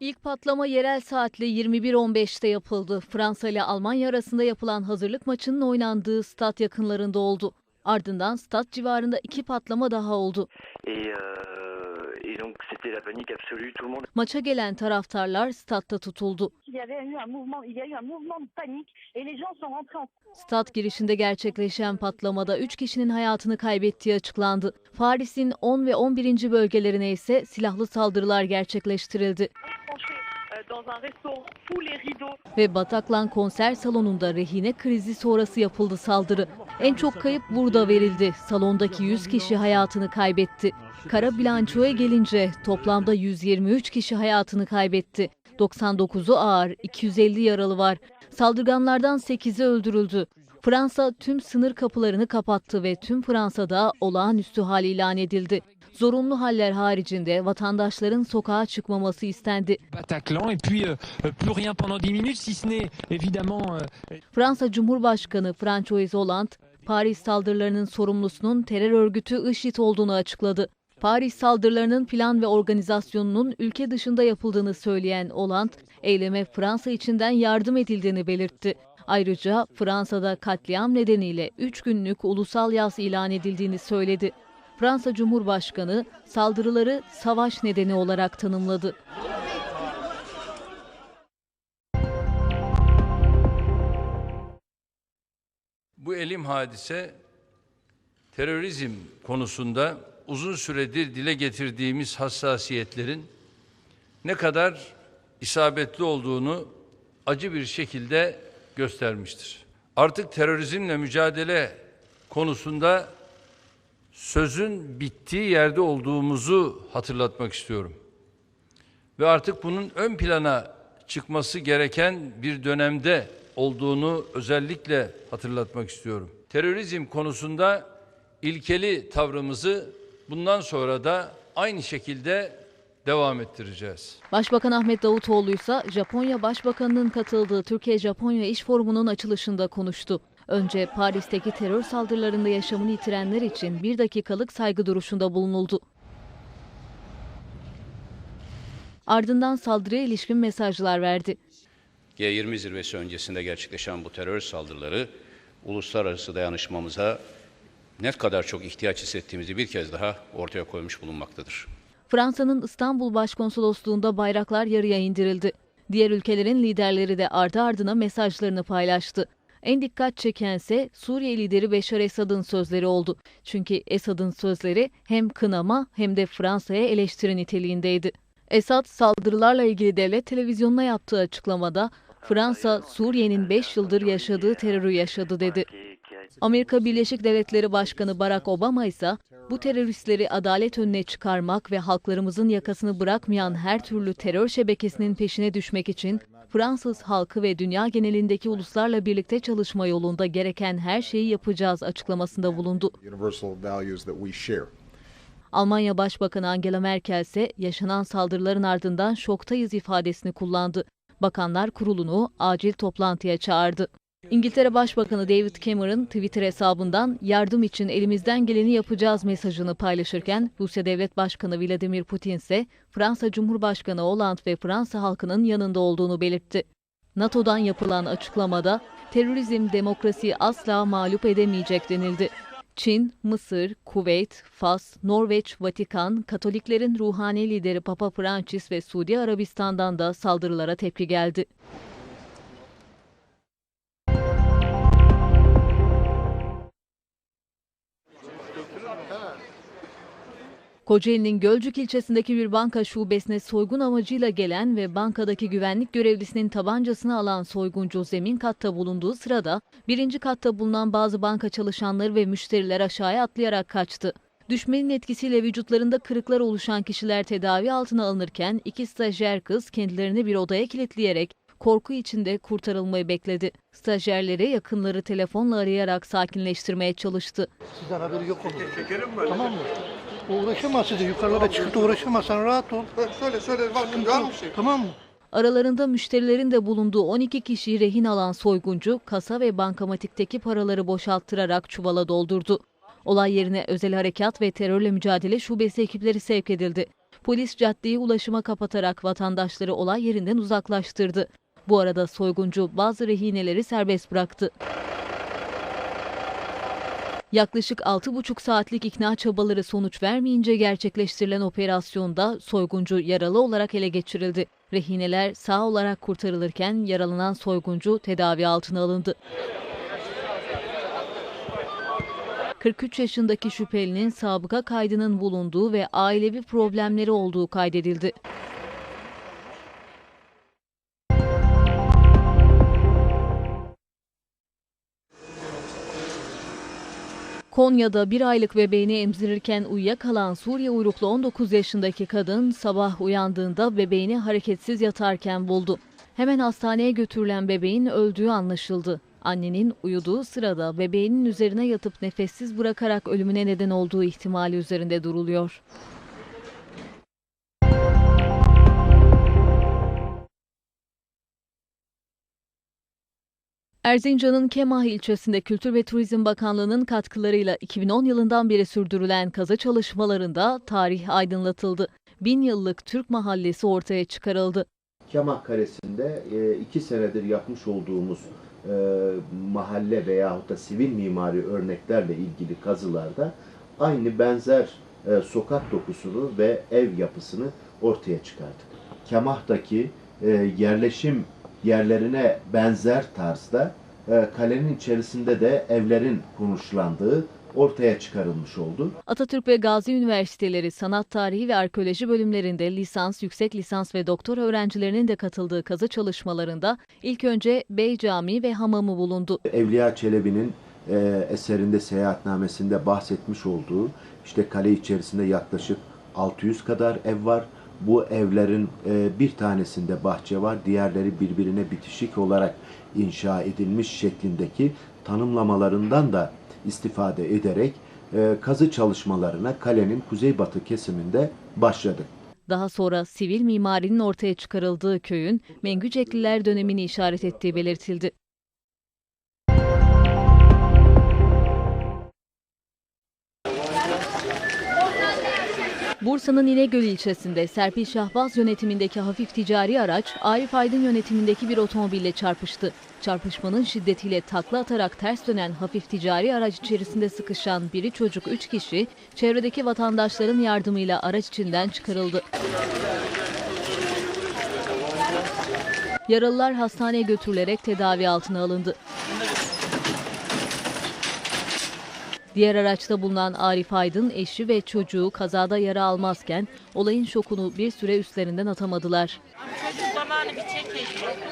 İlk patlama yerel saatle 21.15'te yapıldı. Fransa ile Almanya arasında yapılan hazırlık maçının oynandığı stat yakınlarında oldu. Ardından stat civarında iki patlama daha oldu. Et, euh, donc c'était la panique absolue, tout le monde Maça gelen taraftarlar statta tutuldu. Stat girişinde gerçekleşen patlamada 3 kişinin hayatını kaybettiği açıklandı. Paris'in 10 ve 11. bölgelerine ise silahlı saldırılar gerçekleştirildi. Ve Bataclan konser salonunda rehine krizi sonrası yapıldı saldırı. En çok kayıp burada verildi. Salondaki 100 kişi hayatını kaybetti. Kara bilançoya gelince toplamda 123 kişi hayatını kaybetti. 99'u ağır, 250 yaralı var. Saldırganlardan 8'i öldürüldü. Fransa tüm sınır kapılarını kapattı ve tüm Fransa'da olağanüstü hal ilan edildi. Zorunlu haller haricinde vatandaşların sokağa çıkmaması istendi. Euh, euh, plus rien pendant 10 minutes si ce n'est évidemment euh, Fransa Cumhurbaşkanı François Hollande, Paris saldırılarının sorumlusunun terör örgütü IŞİD olduğunu açıkladı. Paris saldırılarının plan ve organizasyonunun ülke dışında yapıldığını söyleyen Hollande, eyleme Fransa içinden yardım edildiğini belirtti. Ayrıca Fransa'da katliam nedeniyle 3 günlük ulusal yaz ilan edildiğini söyledi. Fransa Cumhurbaşkanı saldırıları savaş nedeni olarak tanımladı. Bu elim hadise terörizm konusunda uzun süredir dile getirdiğimiz hassasiyetlerin ne kadar isabetli olduğunu acı bir şekilde göstermiştir. Artık terörizmle mücadele konusunda sözün bittiği yerde olduğumuzu hatırlatmak istiyorum. Ve artık bunun ön plana çıkması gereken bir dönemde olduğunu özellikle hatırlatmak istiyorum. Terörizm konusunda ilkeli tavrımızı bundan sonra da aynı şekilde devam ettireceğiz. Başbakan Ahmet Davutoğlu ise Japonya Başbakanı'nın katıldığı Türkiye-Japonya İş Forumu'nun açılışında konuştu. Önce Paris'teki terör saldırılarında yaşamını yitirenler için bir dakikalık saygı duruşunda bulunuldu. Ardından saldırıya ilişkin mesajlar verdi. G20 zirvesi öncesinde gerçekleşen bu terör saldırıları uluslararası dayanışmamıza ne kadar çok ihtiyaç hissettiğimizi bir kez daha ortaya koymuş bulunmaktadır. Fransa'nın İstanbul Başkonsolosluğu'nda bayraklar yarıya indirildi. Diğer ülkelerin liderleri de ardı ardına mesajlarını paylaştı. En dikkat çekense Suriye lideri Beşar Esad'ın sözleri oldu. Çünkü Esad'ın sözleri hem kınama hem de Fransa'ya eleştiri niteliğindeydi. Esad saldırılarla ilgili devlet televizyonuna yaptığı açıklamada Fransa Suriye'nin 5 yıldır yaşadığı terörü yaşadı dedi. Amerika Birleşik Devletleri Başkanı Barack Obama ise bu teröristleri adalet önüne çıkarmak ve halklarımızın yakasını bırakmayan her türlü terör şebekesinin peşine düşmek için Fransız halkı ve dünya genelindeki uluslarla birlikte çalışma yolunda gereken her şeyi yapacağız açıklamasında bulundu. Almanya Başbakanı Angela Merkel ise yaşanan saldırıların ardından şoktayız ifadesini kullandı. Bakanlar Kurulu'nu acil toplantıya çağırdı. İngiltere Başbakanı David Cameron Twitter hesabından yardım için elimizden geleni yapacağız mesajını paylaşırken Rusya Devlet Başkanı Vladimir Putin ise Fransa Cumhurbaşkanı Hollande ve Fransa halkının yanında olduğunu belirtti. NATO'dan yapılan açıklamada terörizm demokrasiyi asla mağlup edemeyecek denildi. Çin, Mısır, Kuveyt, Fas, Norveç, Vatikan, Katoliklerin ruhani lideri Papa Francis ve Suudi Arabistan'dan da saldırılara tepki geldi. Kocaeli'nin Gölcük ilçesindeki bir banka şubesine soygun amacıyla gelen ve bankadaki güvenlik görevlisinin tabancasını alan soyguncu zemin katta bulunduğu sırada birinci katta bulunan bazı banka çalışanları ve müşteriler aşağıya atlayarak kaçtı. Düşmenin etkisiyle vücutlarında kırıklar oluşan kişiler tedavi altına alınırken iki stajyer kız kendilerini bir odaya kilitleyerek korku içinde kurtarılmayı bekledi. Stajyerleri yakınları telefonla arayarak sakinleştirmeye çalıştı. Sizden haberi yok olur. Tamam mı? O uğraşamaz size. Yukarılara çıkıp da rahat ol. Şöyle şöyle bakın var mı şey? Tamam mı? Aralarında müşterilerin de bulunduğu 12 kişiyi rehin alan soyguncu, kasa ve bankamatikteki paraları boşalttırarak çuvala doldurdu. Olay yerine özel harekat ve terörle mücadele şubesi ekipleri sevk edildi. Polis caddeyi ulaşıma kapatarak vatandaşları olay yerinden uzaklaştırdı. Bu arada soyguncu bazı rehineleri serbest bıraktı. Yaklaşık 6,5 saatlik ikna çabaları sonuç vermeyince gerçekleştirilen operasyonda soyguncu yaralı olarak ele geçirildi. Rehineler sağ olarak kurtarılırken yaralanan soyguncu tedavi altına alındı. 43 yaşındaki şüphelinin sabıka kaydının bulunduğu ve ailevi problemleri olduğu kaydedildi. Konya'da bir aylık bebeğini emzirirken uyuyakalan Suriye uyruklu 19 yaşındaki kadın sabah uyandığında bebeğini hareketsiz yatarken buldu. Hemen hastaneye götürülen bebeğin öldüğü anlaşıldı. Annenin uyuduğu sırada bebeğinin üzerine yatıp nefessiz bırakarak ölümüne neden olduğu ihtimali üzerinde duruluyor. Erzincan'ın Kemah ilçesinde Kültür ve Turizm Bakanlığı'nın katkılarıyla 2010 yılından beri sürdürülen kazı çalışmalarında tarih aydınlatıldı. Bin yıllık Türk mahallesi ortaya çıkarıldı. Kemah Karesi'nde e, iki senedir yapmış olduğumuz e, mahalle veyahut da sivil mimari örneklerle ilgili kazılarda aynı benzer e, sokak dokusunu ve ev yapısını ortaya çıkardık. Kemah'taki yerleşim yerlerine benzer tarzda e, kalenin içerisinde de evlerin konuşlandığı ortaya çıkarılmış oldu. Atatürk ve Gazi Üniversiteleri Sanat Tarihi ve Arkeoloji bölümlerinde lisans, yüksek lisans ve doktor öğrencilerinin de katıldığı kazı çalışmalarında ilk önce Bey Camii ve hamamı bulundu. Evliya Çelebi'nin e, eserinde seyahatnamesinde bahsetmiş olduğu işte kale içerisinde yaklaşık 600 kadar ev var. Bu evlerin e, bir tanesinde bahçe var, diğerleri birbirine bitişik olarak inşa edilmiş şeklindeki tanımlamalarından da istifade ederek e, kazı çalışmalarına kalenin kuzeybatı kesiminde başladık. Daha sonra sivil mimarinin ortaya çıkarıldığı köyün Mengücekliler dönemini işaret ettiği belirtildi. Bursa'nın İnegöl ilçesinde Serpil Şahbaz yönetimindeki hafif ticari araç Arif Aydın yönetimindeki bir otomobille çarpıştı. Çarpışmanın şiddetiyle takla atarak ters dönen hafif ticari araç içerisinde sıkışan biri çocuk 3 kişi çevredeki vatandaşların yardımıyla araç içinden çıkarıldı. Yaralılar hastaneye götürülerek tedavi altına alındı. Diğer araçta bulunan Arif Aydın eşi ve çocuğu kazada yara almazken olayın şokunu bir süre üstlerinden atamadılar. Çocuk zamanı bir çekeyim.